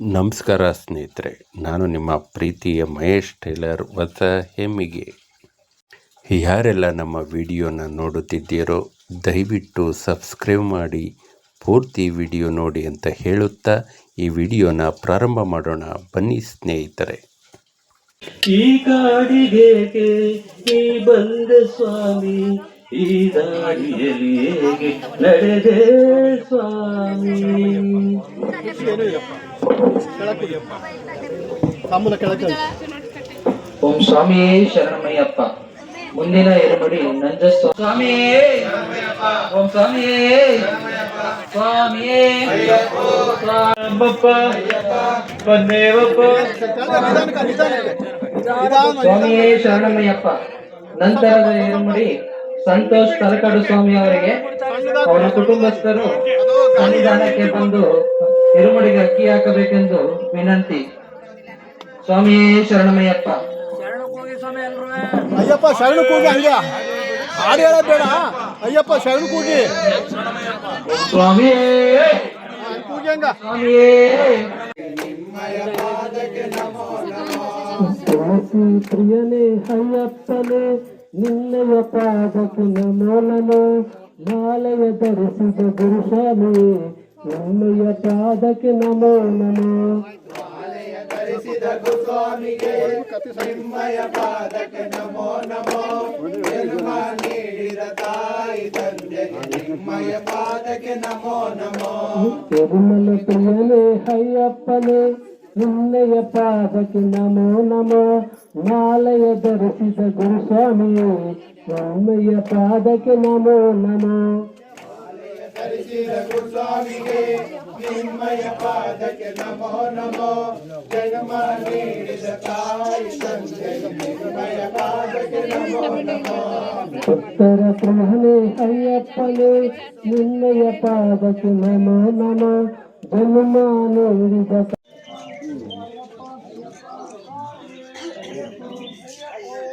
ನಮಸ್ಕಾರ ಸ್ನೇಹಿತರೆ, ನಾನು ನಿಮ್ಮ ಪ್ರೀತಿಯ ಮಹೇಶ್ ಟೈಲರ್ ಹೊಸ ಹೆಮ್ಮಿಗೆ. ಯಾರೆಲ್ಲ ನಮ್ಮ ವಿಡಿಯೋನ ನೋಡುತ್ತಿದ್ದೀರೋ, ದಯವಿಟ್ಟು ಸಬ್ಸ್ಕ್ರೈಬ್ ಮಾಡಿ, ಪೂರ್ತಿ ವಿಡಿಯೋ ನೋಡಿ ಅಂತ ಹೇಳುತ್ತಾ ಈ ವಿಡಿಯೋನ ಪ್ರಾರಂಭ ಮಾಡೋಣ. ಬನ್ನಿ ಸ್ನೇಹಿತರೆ. ಈ ಕಾಡಿಗೆ ಈ ಬಂದ ಸ್ವಾಮಿ, ಈ ಸ್ವಾಮಿ? ಓಂ ಸ್ವಾಮಿಯೇ ಶರಣಮಯ್ಯಪ್ಪ. ಮುಂದಿನ ಎರುಮಡಿ ನಂಜ ಸ್ವಾಮಿಯೇ ಓಂ ಸ್ವಾಮಿಯೇ ಸ್ವಾಮಿಯೇ ಸ್ವಾಮಪ್ಪ ಸ್ವಾಮಿಯೇ ಶರಣಮಯ್ಯಪ್ಪ. ನಂತರದ ಎರುಮಡಿ ಸಂತೋಷ್ ತಲಕಾಡು ಸ್ವಾಮಿ ಅವರಿಗೆ. ಅವರ ಕುಟುಂಬಸ್ಥರು ಸನ್ನಿಧಾನಕ್ಕೆ ಬಂದು ಇರುಮಡಿಗೆ ಅಕ್ಕಿ ಹಾಕಬೇಕೆಂದು ವಿನಂತಿ. ಸ್ವಾಮಿಯೇ ಶರಣಮಯ್ಯಪ್ಪ. ಅಯ್ಯಪ್ಪ ಶರಣ ಕೂಗಿ ಹಂಗೆ. ಹಾಡು ಹೇಳಬೇಡ ಬೇಡ. ಅಯ್ಯಪ್ಪ ಶರಣ ಕೂಗಿ ಸ್ವಾಮಿಯೇ. ಕೂಗಿ ಹಂಗ. ಪ್ರಿಯನೇ ಅಯ್ಯಪ್ಪನೇ ನಿನ್ನಯ ಪಾದಕ್ಕೆ ನಮೋನನು. ಮಾಲೆಯ ಧರಿಸಿದ ಗುರುಸ್ವಾಮಿ ನಿನ್ನಯ ಪಾದಕ್ಕೆ ನಮೋ ನಮೋ ತಿರುಮಲ ಪ್ರಿಯನೇ ಅಯ್ಯಪ್ಪನೇ ನಿನ್ನಯ ಪಾದಕ್ಕೆ ನಮೋ ನಮೋ ಮಾಲೆಯ ಧರಿಸಿದ ಗುರುಸ್ವಾಮಿ ನಿನ್ನಯ ಪಾದಕ್ಕೆ ನಮೋ ನಮೋ ಉತ್ತರ ಪ್ರಹನೆ ಅಯ್ಯಪ್ಪನೇ ನಿನ್ನಯ ಪಾದಕ್ಕೆ ನಮೋ ನಮೋ ಜನ್ಮ ನೀಡಿದ ನೀ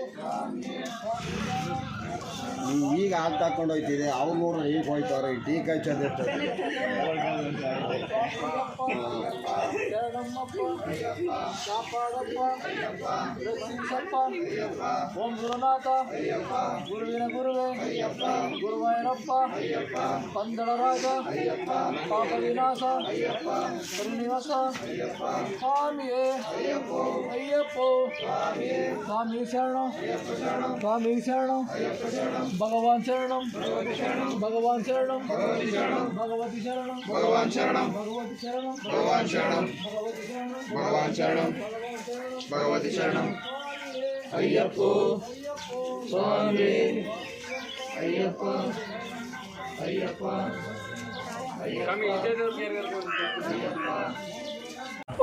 ಈಗ ಹಾಲು ತಕೊಂಡು ಹೋಯ್ತಿದೆ ಅವ್ರು ಈಗ ಹೋಯ್ತವ್ರೆ ಟೀ ಕೈ ಚಂದ ಇರ್ತದೆ ಓಂ ಗುರುನಾಥ ಗುರುವಿನ ಗುರುವೆ ಗುರುವಾಯರಪ್ಪ ಪಂದಳ ರಾಜ ಪಾಪ ವಿನಾಶ ಶ್ರೀನಿವಾಸ ಸ್ವಾಮಿಯೇ ಅಯ್ಯಪ್ಪ ಸ್ವಾಮಿ ಶರಣ ಸ್ವಾಮಿ ಶರಣ भगवान शरण। भगवान शरण। भगवती शरण। भगवान शरण। भगवती शरण। भगवान शरण। भगवान शरण। भगवती शरण। अय्यो स्वामी। अय्यो अय्यो अय्यप्प।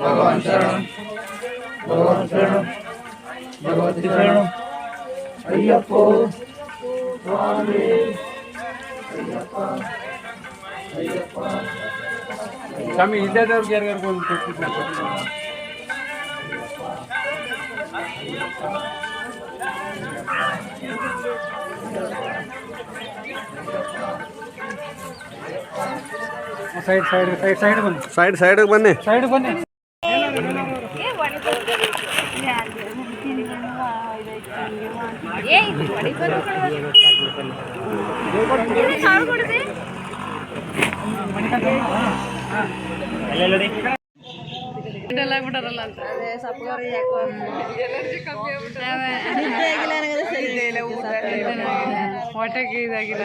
ಭಗವಾನ್ ಶರಣಂ ಭಗವಾನ್ ಶರಣಂ ಭಗವತಿ ಶರಣಂ ಅಯ್ಯಪ್ಪ ಸ್ವಾಮಿ ಸ್ವಾಮಿ ಇಲ್ಲದವ್ರಿಗೆ ಯಾರಿಗಾರು ಒಂದು ಸೈಡ್ ಸೈಡ್ ಸೈಡ್ ಸೈಡ್ ಬನ್ನಿ ಸೈಡ್ ಸೈಡ್ ಬನ್ನಿ ಸೈಡ್ ಬನ್ನಿ ಹೊಟ್ಟೆಗೆ ಇದಾಗಿಲ್ಲ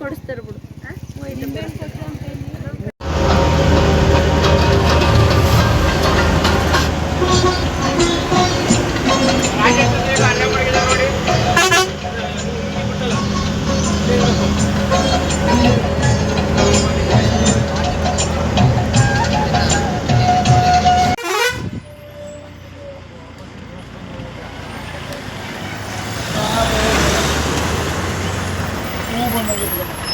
ಕೊಡಿಸ್ತಾರೆ ಬಿಡು. Obrigada.